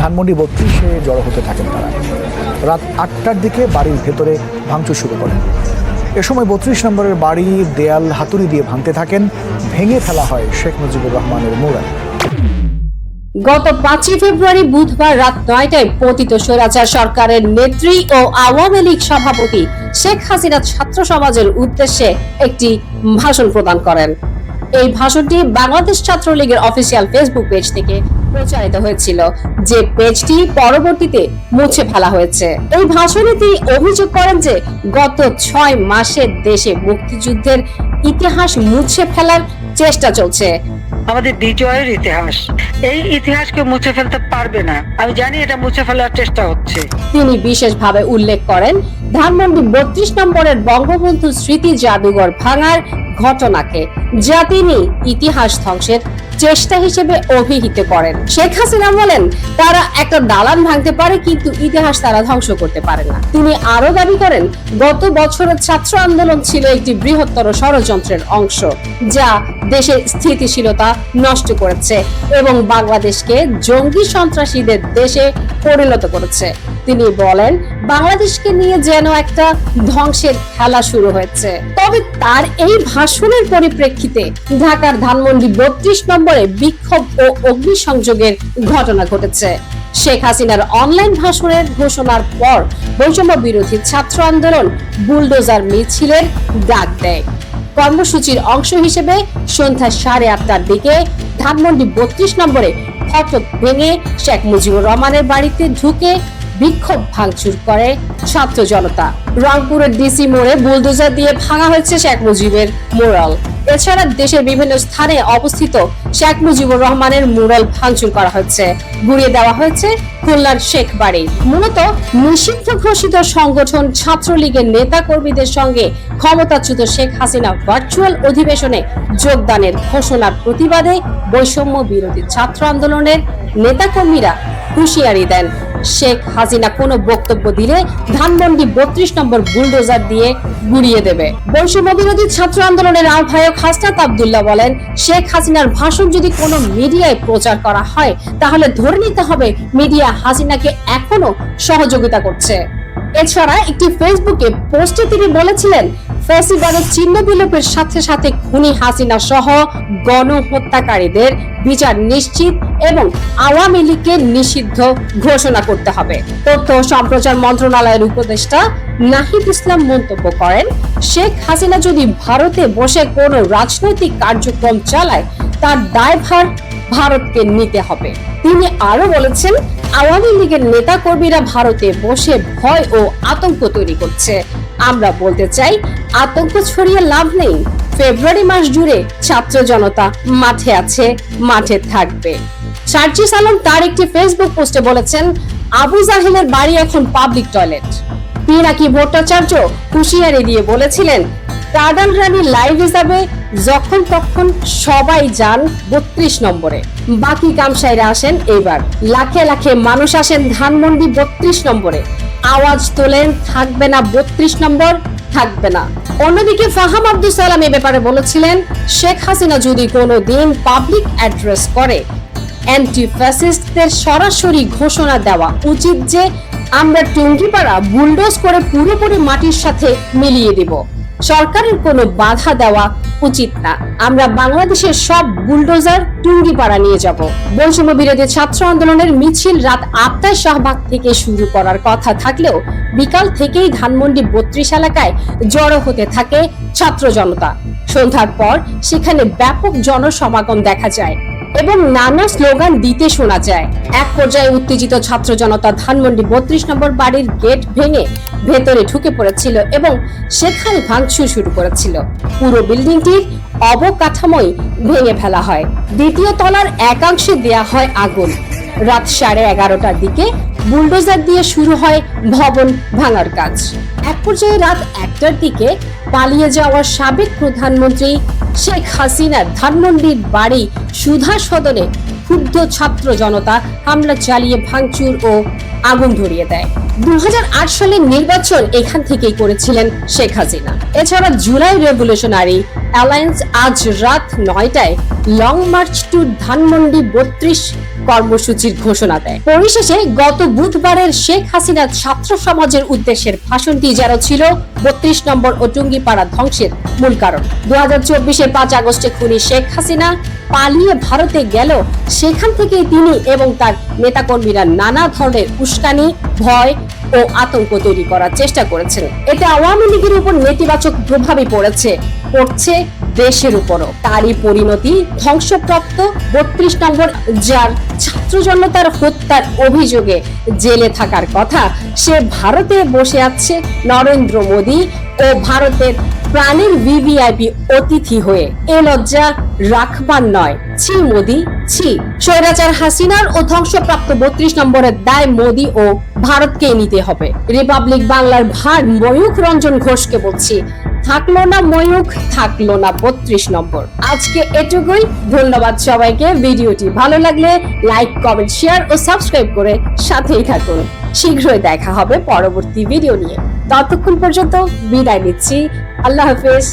ধানমন্ডি বত্রিশে জড়ো হতে থাকেন তারা। রাত আটটার দিকে বাড়ির ভেতরে ভাঙচুর শুরু করেন। এ সময় বত্রিশ নম্বরের বাড়ির দেয়াল হাতুড়ি দিয়ে ভাঙতে থাকেন, ভেঙে ফেলা হয় শেখ মুজিবুর রহমানের মুরাল গত পাঁচই ফেব্রুয়ারি বুধবার রাত নয়টায় পতিত স্বৈরাচার সরকারের নেত্রী ও আওয়ামী লীগ সভাপতি শেখ হাসিনা ছাত্র সমাজের উদ্দেশ্যে একটি ভাষণ প্রদান করেন। এই ভাষণটি বাংলাদেশ ছাত্রলীগের অফিসিয়াল ফেসবুক পেজ থেকে প্রচারিত হয়েছিল। যে পেজটি পরবর্তীতে মুছে ফেলা হয়েছে। এই ভাষণে তিনি অভিযোগ করেন যে গত ছয় মাসে দেশে মুক্তিযুদ্ধের ইতিহাস মুছে ফেলার চেষ্টা চলছে। আমাদের বিজয়ের ইতিহাস। এই ইতিহাসকে মুছে ফেলতে পারবে না। আমি জানি এটা মুছে ফেলার চেষ্টা হচ্ছে। তিনি বিশেষভাবে উল্লেখ করেন ধানমন্ডি বত্রিশ নম্বরের বঙ্গবন্ধু স্মৃতি জাদুঘর ভাঙার ঘটনাকে যা তিনি ইতিহাস ধ্বংসের চেষ্টা হিসেবে অভিহিত করেন। শেখ হাসিনা বলেন, তারা একটা দালান ভাঙতে পারে, কিন্তু ইতিহাস তারা ধ্বংস করতে পারে না। তিনি আরও দাবি করেন, গত বছরের ছাত্র আন্দোলন ছিল একটি বৃহত্তর ষড়যন্ত্রের অংশ, যা দেশের স্থিতিশীলতা নষ্ট করেছে এবং বাংলাদেশকে জঙ্গি সন্ত্রাসীদের দেশে পরিণত করেছে। তিনি বলেন, বাংলাদেশকে নিয়ে যেন একটা ধ্বংসের খেলা শুরু হয়েছে। তবে তার এই ভাষণের পরিপ্রেক্ষিতে ঢাকার ধানমন্ডি বত্রিশ নম্বরে বিক্ষোভ ও অগ্নিসংযোগের ঘটনা ঘটেছে। শেখ হাসিনার অনলাইন ভাষণের ঘোষণার পর বৈষম্য বিরোধী ছাত্র আন্দোলন বুলডোজার মিছিলের ডাক দেয়। কর্মসূচির অংশ হিসেবে সন্ধ্যা সাড়ে আটটার দিকে ধানমন্ডি বত্রিশ নম্বরে ফটক ভেঙে শেখ মুজিবুর রহমানের বাড়িতে ঢুকে বিক্ষোভ ভাঙচুর করে ছাত্র জনতা। রংপুরের ডিসি মোড়ে বুলডোজার দিয়ে ভাঙা হয়েছে শেখ মুজিবের মোরাল এছাড়া দেশের বিভিন্ন স্থানে অবস্থিত শেখ মুজিবুর রহমানের মুরাল ভাঙচুর করা হয়েছে গুড়িয়ে দেওয়া হয়েছে খুলনার শেখ বাড়ি। মূলত নিষিদ্ধ ঘোষিত সংগঠন ছাত্রলীগের নেতা কর্মীদের সঙ্গে ক্ষমতাচ্যুত শেখ হাসিনা ভার্চুয়াল অধিবেশনে যোগদানের ঘোষণার প্রতিবাদে বৈষম্য বিরোধী ছাত্র আন্দোলনের নেতাকর্মীরা হুঁশিয়ারি দেন। শেখ হাসিনা কোনো বক্তব্য দিলে ধানমন্ডি বত্রিশ নম্বর বুলডোজার দিয়ে গুড়িয়ে দেবে। বৈষম্য বিরোধী ছাত্র আন্দোলনের আহ্বায়ক হাসনাত আবদুল্লাহ বলেন, শেখ হাসিনার ভাষণ যদি কোনো মিডিয়ায় প্রচার করা হয়, তাহলে ধরে নিতে হবে মিডিয়া হাসিনাকে এখনও সহযোগিতা করছে। এছাড়া একটি ফেসবুকে পোস্টে তিনি বলেছিলেন ফ্যাসিবাদের চিহ্ন বিলোপের সাথে সাথে খুনি হাসিনা সহ গণহত্যাকারীদের বিচার নিশ্চিত এবং আওয়ামী লীগকে নিষিদ্ধ ঘোষণা করতে হবে। তথ্য সম্প্রচার মন্ত্রণালয়ের উপদেষ্টা নাহিদ ইসলাম মন্তব্য করেন, শেখ হাসিনা যদি ভারতে বসে কোনো রাজনৈতিক কার্যক্রম চালায়, তার দায়ভার ভারতকে নিতে হবে। তিনি আরও বলেছেন, আওয়ামী লীগের নেতা কর্মীরা ভারতে বসে ভয় ও আতঙ্ক তৈরি করছে। আমরা বলতে চাই, আতঙ্ক ছড়িয়ে লাভ নেই। ফেব্রুয়ারি মাস জুড়ে ছাত্র জনতা মাঠে আছে, মাঠে থাকবে। সার্জিস আলম তার একটি ফেসবুক পোস্টে বলেছেন, আবু জাহিলের বাড়ি এখন পাবলিক টয়লেট পিনাকি ভট্টাচার্য হুঁশিয়ারি দিয়ে বলেছিলেন কার্ডাল রানী লাইভ হিসাবে যখন তখন সবাই যান বত্রিশ নম্বরে। বাকি কামসাইরা আসেন এইবার লাখে লাখে মানুষ আসেন ধানমন্ডি বত্রিশ নম্বরে। আওয়াজ তোলেন, থাকবে না, বত্রিশ নম্বর, থাকবে না। অন্যদিকে ফাহাম আব্দুল সালাম এ ব্যাপারে বলেছিলেন, শেখ হাসিনা যদি কোনো দিন পাবলিক অ্যাড্রেস করে অ্যান্টি ফ্যাসিস্টদের সরাসরি ঘোষণা দেওয়া উচিত যে, আমরা টুঙ্গিপাড়া বুলডোজ করে পুরোপুরি মাটির সাথে মিলিয়ে দিব। সরকারের কোনো বাধা দেওয়া উচিত না। আমরা বাংলাদেশের সব বুলডোজার টুঙ্গিপাড়া নিয়ে যাব। বৈষম্য বিরোধী ছাত্র আন্দোলনের মিছিল রাত আটটায় শাহবাগ থেকে শুরু করার কথা থাকলেও বিকাল থেকেই ধানমন্ডি বত্রিশ এলাকায় জড়ো হতে থাকে ছাত্র জনতা। সন্ধ্যার পর সেখানে ব্যাপক জনসমাগম দেখা যায়। এবং নানা স্লোগান দিতে শোনা যায়। এক পর্যায়ে উত্তেজিত ছাত্র জনতা ধানমন্ডি বত্রিশ নম্বর বাড়ির গেট ভেঙে ভেতরে ঢুকে পড়েছিল এবং সেখানে ভাঙচুর শুরু করেছিল। পুরো বিল্ডিংটির অবকাঠামোই ভেঙে ফেলা হয়। দ্বিতীয় তলার একাংশে দেয়া হয় আগুন। রাত সাড়ে এগারোটার দিকে বুলডোজার দিয়ে শুরু হয় ভবন ভাঙার কাজ। এক পর্যায়ে রাত একটার দিকে পালিয়ে যাওয়া সাবেক প্রধানমন্ত্রী শেখ হাসিনার ধানমন্ডির বাড়ি সুধা সদনে ছাত্র জনতা হামলা চালিয়ে ভাঙচুর ও আগুন ধরিয়ে দেয়। দু সালের নির্বাচন এখান থেকেই করেছিলেন শেখ হাসিনা। এছাড়া জুলাই রেভলিউশনারি অ্যালায়েন্স আজ রাত নয়টায় লং মার্চ টু ধানমন্ডি বত্রিশ কর্মসূচির ঘোষণা দেয়। পরিশেষে গত বুধবারের শেখ হাসিনা ছাত্র সমাজের উদ্দেশ্যের ভাষণটি যেন ছিল বত্রিশ নম্বর ও টুঙ্গিপাড়া ধ্বংসের মূল কারণ। দু হাজার চব্বিশের পাঁচ আগস্টে খুনি শেখ হাসিনা পালিয়ে ভারতে গেল সেখান থেকে তিনি এবং তার নেতাকর্মীরা নানা ধরনের উস্কানি, ভয় ও আতঙ্ক তৈরি করার চেষ্টা করেছেন। এতে আওয়ামী লীগের উপর নেতিবাচক প্রভাবই পড়েছে, পড়ছে দেশের উপরও। তারই পরিণতি ধ্বংসপ্রাপ্ত বত্রিশ নম্বর যার ছাত্র জনতার হত্যার অভিযোগে জেলে থাকার কথা, সে ভারতে বসে আছে নরেন্দ্র মোদী ও ভারতের প্রাণের ভিভিআইপি অতিথি হয়ে এ লজ্জা রাখবার নয়। ছি, মোদি, ছি। স্বৈরাচার হাসিনার ও ধ্বংসপ্রাপ্ত বত্রিশ নম্বরের দায় মোদি ও ভারতকেই নিতে হবে। রিপাবলিক বাংলার ভার ময়ূখ রঞ্জন ঘোষকে বলছি, থাকল না ময়ূখ, থাকল না বত্রিশ নম্বর। আজকে এটুকুই। ধন্যবাদ সবাইকে। ভিডিওটি ভালো লাগলে লাইক, কমেন্ট, শেয়ার ও সাবস্ক্রাইব করে সাথেই থাকুন। শীঘ্রই দেখা হবে পরবর্তী ভিডিও নিয়ে। ততক্ষণ পর্যন্ত বিদায় নিচ্ছি। আল্লাহ হাফেজ।